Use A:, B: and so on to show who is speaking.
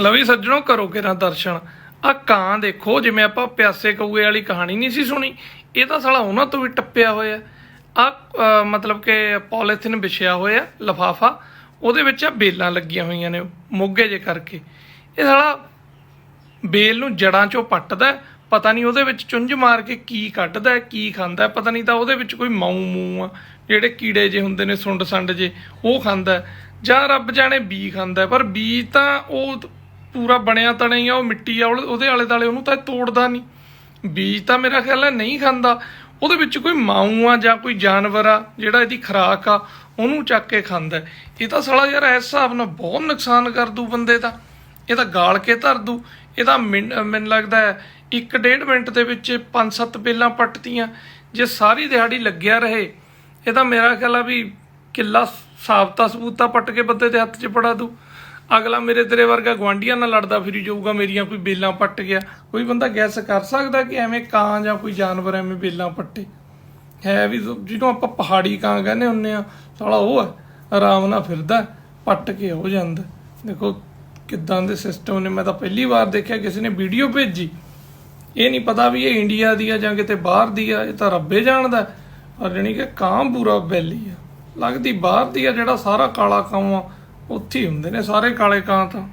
A: ਲਵੀ ਸੱਜਣੋ, ਕਰੋ ਕਿਰਾ ਦਰਸ਼ਨ। ਆ ਕਾਂ ਦੇਖੋ, ਜਿਵੇਂ ਆਪਾਂ ਪਿਆਸੇ ਕਊਏ ਵਾਲੀ ਕਹਾਣੀ ਨਹੀਂ ਸੀ ਸੁਣੀ, ਇਹ ਤਾਂ ਸਾਲਾ ਉਹਨਾਂ ਤੋਂ ਵੀ ਟੱਪਿਆ ਹੋਇਆ। ਆ ਮਤਲਬ ਕਿ ਪੋਲੀਥਿਨ ਵਿਛਿਆ ਹੋਇਆ, ਲਫਾਫਾ, ਉਹਦੇ ਵਿੱਚ ਆ ਬੇਲਾਂ ਲੱਗੀਆਂ ਹੋਈਆਂ ਨੇ, ਮੋਗੇ ਜੇ ਕਰਕੇ। ਇਹ ਸਾਲਾ ਬੇਲ ਨੂੰ ਜੜਾਂ ਚੋਂ ਪੱਟਦਾ ਪਤਾ ਨਹੀਂ ਉਹਦੇ ਵਿੱਚ ਚੁੰਝ ਮਾਰ ਕੇ ਕੀ ਕੱਢਦਾ ਕੀ ਖਾਂਦਾ ਪਤਾ ਨਹੀਂ ਤਾਂ ਉਹਦੇ ਵਿੱਚ ਕੋਈ ਮਾਊ ਮੂ ਆ, ਜਿਹੜੇ ਕੀੜੇ ਜੇ ਹੁੰਦੇ ਨੇ, ਸੁੰਡ ਸੰਡ ਜੇ, ਉਹ ਖਾਂਦਾ ਜਾਂ ਰੱਬ ਜਾਣੇ ਬੀ ਖਾਂਦਾ ਪਰ ਬੀ ਤਾਂ ਉਹ ਪੂਰਾ ਬਣਿਆ ਤਣਿਆ ਹੀ ਆ, ਉਹ ਮਿੱਟੀ ਆ ਉਹਦੇ- ਆਲੇ ਦਾਲੇ ਉਹਨੂੰ ਤਾਂ ਇਹ ਤੋੜਦਾ ਨਹੀਂ। ਬੀਜ ਤਾਂ ਮੇਰਾ ਖਿਆਲ ਹੈ ਨਹੀਂ ਖਾਂਦਾ। ਉਹਦੇ ਵਿੱਚ ਕੋਈ ਮਾਊ ਆ ਜਾਂ ਕੋਈ ਜਾਨਵਰ ਆ, ਜਿਹੜਾ ਇਹਦੀ ਖੁਰਾਕ ਆ, ਉਹਨੂੰ ਚੱਕ ਕੇ ਖਾਂਦਾ ਇਹ ਤਾਂ ਸਾਲਾ ਯਾਰ ਇਸ ਹਿਸਾਬ ਨਾਲ ਬਹੁਤ ਨੁਕਸਾਨ ਕਰ ਦੂ ਬੰਦੇ ਦਾ। ਇਹ ਤਾਂ ਗਾਲ ਕੇ ਧਰ ਦੂ। ਇਹ ਤਾਂ ਮੈਨੂੰ ਲੱਗਦਾ ਹੈ ਇੱਕ ਡੇਢ ਮਿੰਟ ਦੇ ਵਿੱਚ ਪੰਜ ਸੱਤ ਬੇਲਾਂ ਪੱਟਤੀਆਂ। ਜੇ ਸਾਰੀ ਦਿਹਾੜੀ ਲੱਗਿਆ ਰਹੇ, ਇਹ ਤਾਂ ਮੇਰਾ ਖਿਆਲ ਆ ਵੀ ਕਿੱਲਾ ਸਾਬਤਾ ਸਬੂਤਾ ਪੱਟ ਕੇ ਬੰਦੇ ਦੇ ਹੱਥ 'ਚ ਫੜਾ ਦੂ। ਅਗਲਾ ਮੇਰੇ ਤੇਰੇ ਵਰਗਾ ਗਵਾਂਢੀਆਂ ਨਾਲ ਲੜਦਾ ਫਿਰੀ ਜਾਊਗਾ, ਮੇਰੀਆਂ ਕੋਈ ਬੇਲਾਂ ਪੱਟ ਗਿਆ। ਕੋਈ ਬੰਦਾ ਗੈਸ ਕਰ ਸਕਦਾ ਕਿ ਐਵੇਂ ਕਾਂ ਜਾਂ ਕੋਈ ਜਾਨਵਰ ਐਵੇਂ ਬੇਲਾਂ ਪੱਟੇ। ਹੈ ਵੀ ਜਿਹਨੂੰ ਆਪਾਂ ਪਹਾੜੀ ਕਾਂ ਕਹਿੰਦੇ ਹੁੰਨੇ ਆ, ਸਾਲਾ ਉਹ ਹੈ ਆਰਾਮ ਨਾਲ ਫਿਰਦਾ, ਪੱਟ ਕੇ ਹੋ ਜਾਂਦਾ। ਦੇਖੋ ਕਿੱਦਾਂ ਦੇ ਸਿਸਟਮ ਨੇ, ਮੈਂ ਤਾਂ ਪਹਿਲੀ ਵਾਰ ਦੇਖਿਆ, ਕਿਸੇ ਨੇ ਵੀਡੀਓ ਭੇਜੀ। ਇਹ ਨਹੀਂ ਪਤਾ ਵੀ ਇਹ ਇੰਡੀਆ ਦੀ ਆ ਜਾਂ ਕਿਤੇ ਬਾਹਰ ਦੀ ਆ, ਇਹ ਤਾਂ ਰੱਬੇ ਜਾਣਦਾ। ਪਰ ਜਾਣੀ ਕਿ ਕਾਂ ਪੂਰਾ ਬੈਲੀ ਆ। ਲੱਗਦੀ ਬਾਹਰ ਦੀ ਆ ਜਿਹੜਾ ਸਾਰਾ ਕਾਲਾ ਕਾਂ ਆ ਉੱਥੇ ਹੀ ਹੁੰਦੇ ਨੇ ਸਾਰੇ ਕਾਲੇ ਕਾਂ ਤਾਂ।